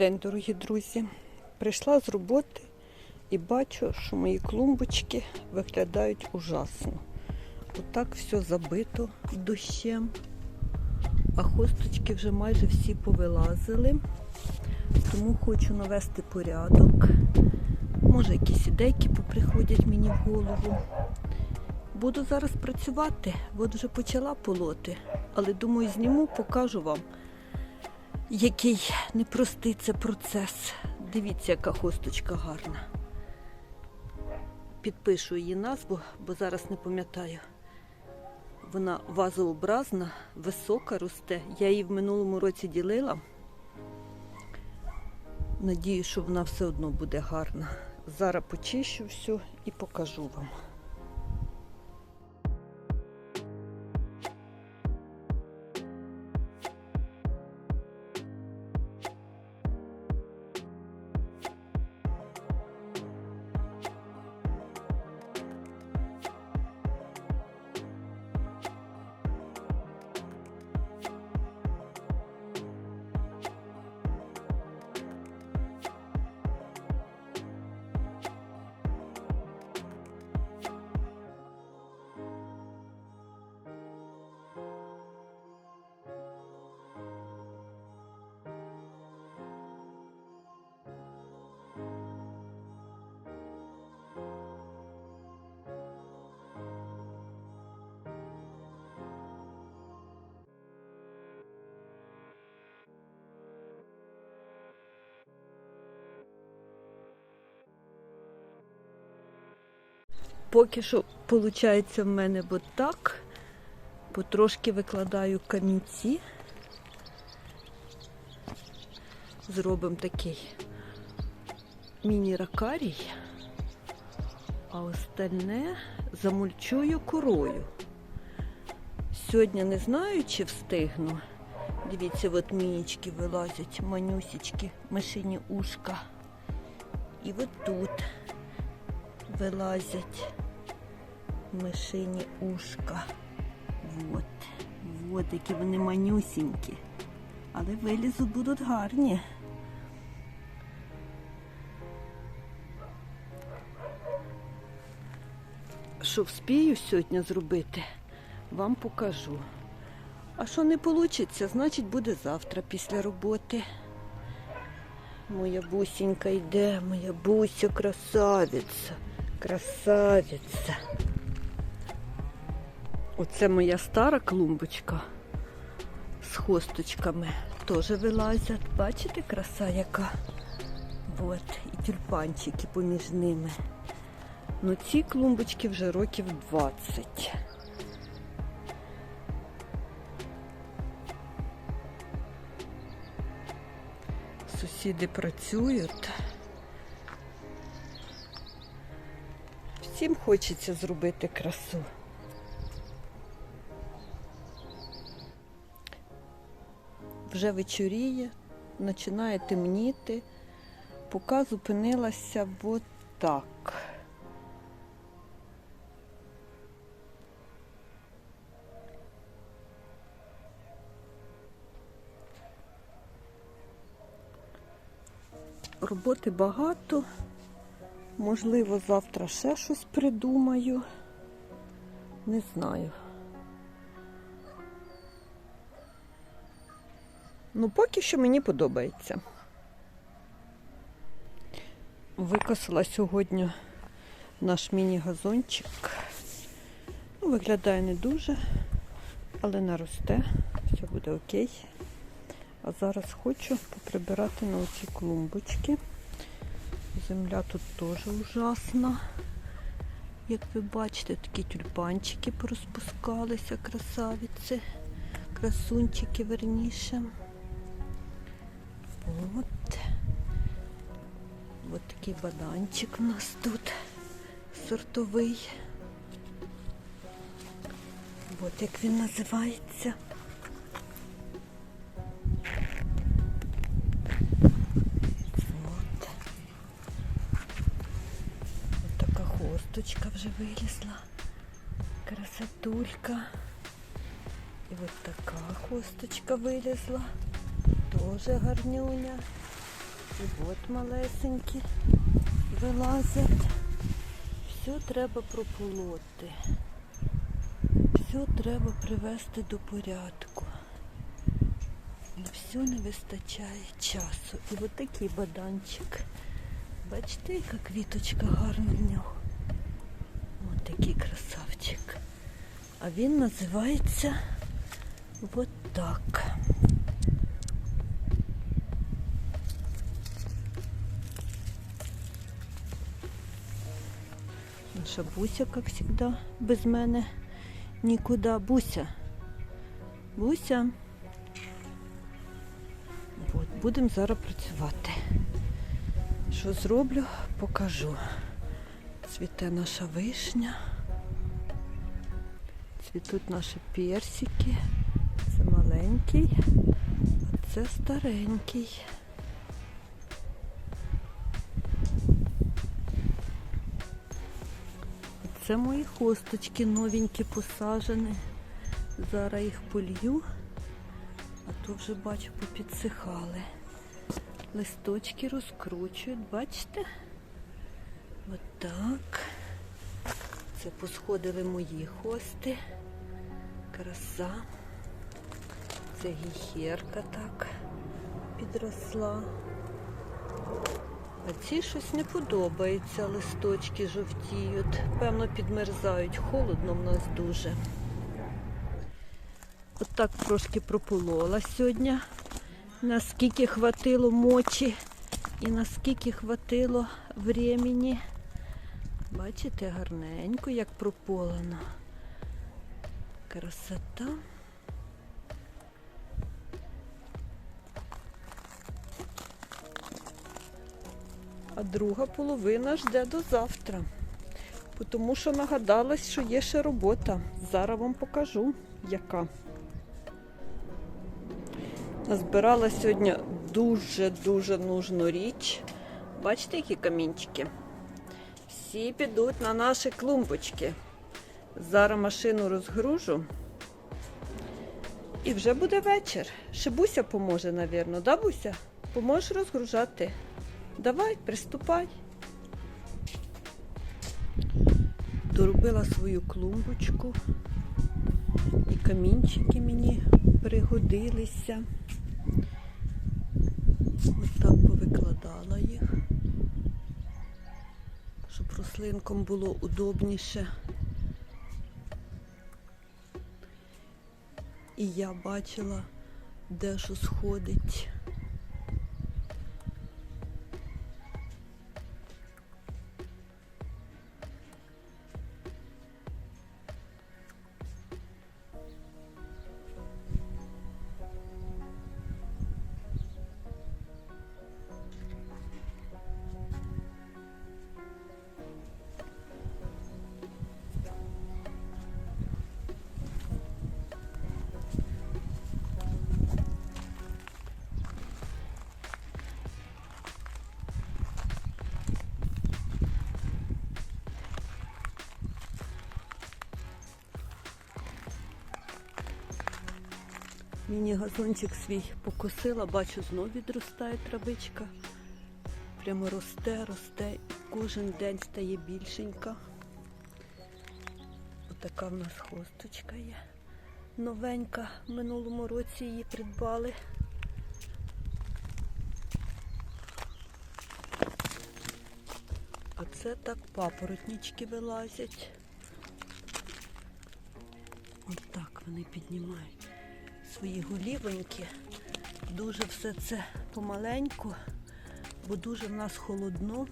день, дорогі друзі. Прийшла з роботи і бачу, що мої клумбочки виглядають ужасно. Отак все забито дощем, а хосточки вже майже всі повилазили. Тому хочу навести порядок. Може, якісь ідейки поприходять мені в голову. Буду зараз працювати, от вже почала полоти, але думаю, зніму, покажу вам який непростий це процес. Дивіться, яка хосточка гарна. Підпишу її назву, бо зараз не пам'ятаю. Вона вазообразна, висока росте. Я її в минулому році ділила. Надію, що вона все одно буде гарна. Зараз почищу все і покажу вам. Поки що виходить в мене от так. Потрошки викладаю камінці. Зробимо такий міні-ракарій, а остальне замульчую корою. Сьогодні не знаю, чи встигну. Дивіться, от мінічки вилазять, манюсічки, мишині ушка. І от тут вилазять мишині ушка. Вот, вот які вони манюсінькі. Але вилізу будуть гарні. Що вспію сьогодні зробити, вам покажу. А що не вийде, значить буде завтра після роботи. Моя бусінька йде, моя буся красавиця, красавиця. Оце моя стара клумбочка з хосточками. Теж вилазять. Бачите, краса яка? От, і тюльпанчики поміж ними. Ну ці клумбочки вже років 20. Сусіди працюють. Всім хочеться зробити красу. Вже вечоріє, починає темніти. Поки зупинилася от так. Роботи багато. Можливо, завтра ще щось придумаю. Не знаю. Ну, поки що мені подобається. Викосила сьогодні наш міні-газончик. Ну, виглядає не дуже, але наросте, все буде окей. А зараз хочу поприбирати на оці клумбочки. Земля тут теж ужасна. Як ви бачите, такі тюльпанчики порозпускалися, красавиці, красунчики верніше. От. От такий баданчик у нас тут сортовий. От як він називається. От. От така хосточка вже вилізла. Красотулька. І от така хосточка вилізла. Дуже гарнюня. І от малесенькі вилазять. Все треба прополоти. Все треба привести до порядку. На все не вистачає часу. І от такий баданчик. Бачите, яка квіточка гарна в нього. Ось такий красавчик. А він називається от так. Наша Буся, як завжди, без мене нікуди. Буся. Буся. От, будемо зараз працювати. Що зроблю, покажу. Цвіте наша вишня. Цвітуть наші персики. Це маленький, а це старенький. Це мої хосточки новенькі посажені. Зараз їх полью, а то вже бачу попідсихали. Листочки розкручують, бачите? Отак. Це посходили мої хости. Краса. Це гіхерка так підросла. А ці щось не подобається, листочки жовтіють. Певно, підмерзають. Холодно в нас дуже. От так трошки прополола сьогодні. Наскільки хватило мочі і наскільки хватило времени. Бачите, гарненько, як прополено. Красота. А друга половина жде до завтра. Тому що нагадалась, що є ще робота. Зараз вам покажу, яка. Назбирала сьогодні дуже-дуже нужну річ. Бачите, які камінчики? Всі підуть на наші клумбочки. Зараз машину розгружу. І вже буде вечір. Ще Буся поможе, напевно, да, Буся? Поможеш розгружати. Давай, приступай. Доробила свою клумбочку. І камінчики мені пригодилися. Ось так повикладала їх, щоб рослинкам було удобніше. І я бачила, де що сходить. Міні-газончик свій покосила, бачу, знов відростає травичка. Прямо росте, росте, кожен день стає більшенька. Отака в нас хосточка є. Новенька. В минулому році її придбали. А це так папоротнички вилазять. Ось так вони піднімають свої голівоньки. Дуже все це помаленьку, бо дуже в нас холодно.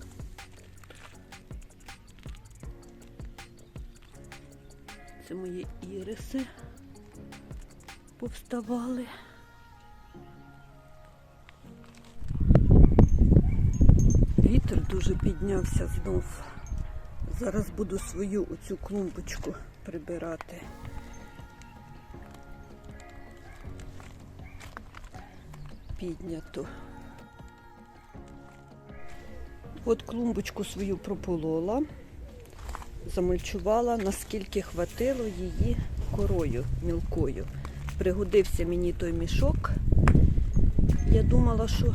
Це мої іриси повставали. Вітер дуже піднявся знов. Зараз буду свою оцю клумбочку прибирати. Піднято. От клумбочку свою прополола, замульчувала, наскільки хватило її корою мілкою. Пригодився мені той мішок. Я думала, що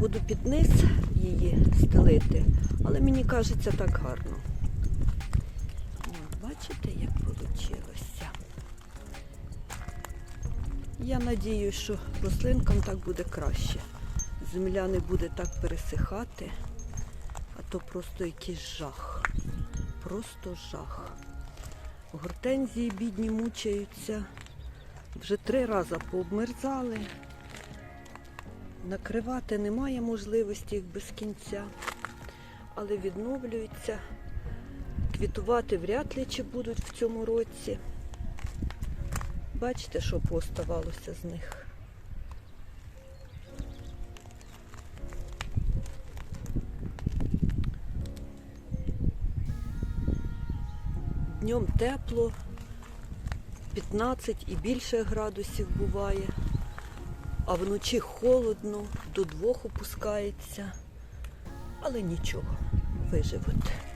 Буду під низ її стелити, але мені кажеться так гарно. Бачите, як вийшло? Я надію, що рослинкам так буде краще. Земля не буде так пересихати, а то просто якийсь жах. Просто жах. Гортензії бідні мучаються. Вже три рази пообмерзали. Накривати немає можливості їх без кінця, але відновлюються. Квітувати вряд ли чи будуть в цьому році. Бачите, що пооставалося з них. Днем тепло, 15 і більше градусів буває, а вночі холодно, до двох опускається, але нічого, виживуть.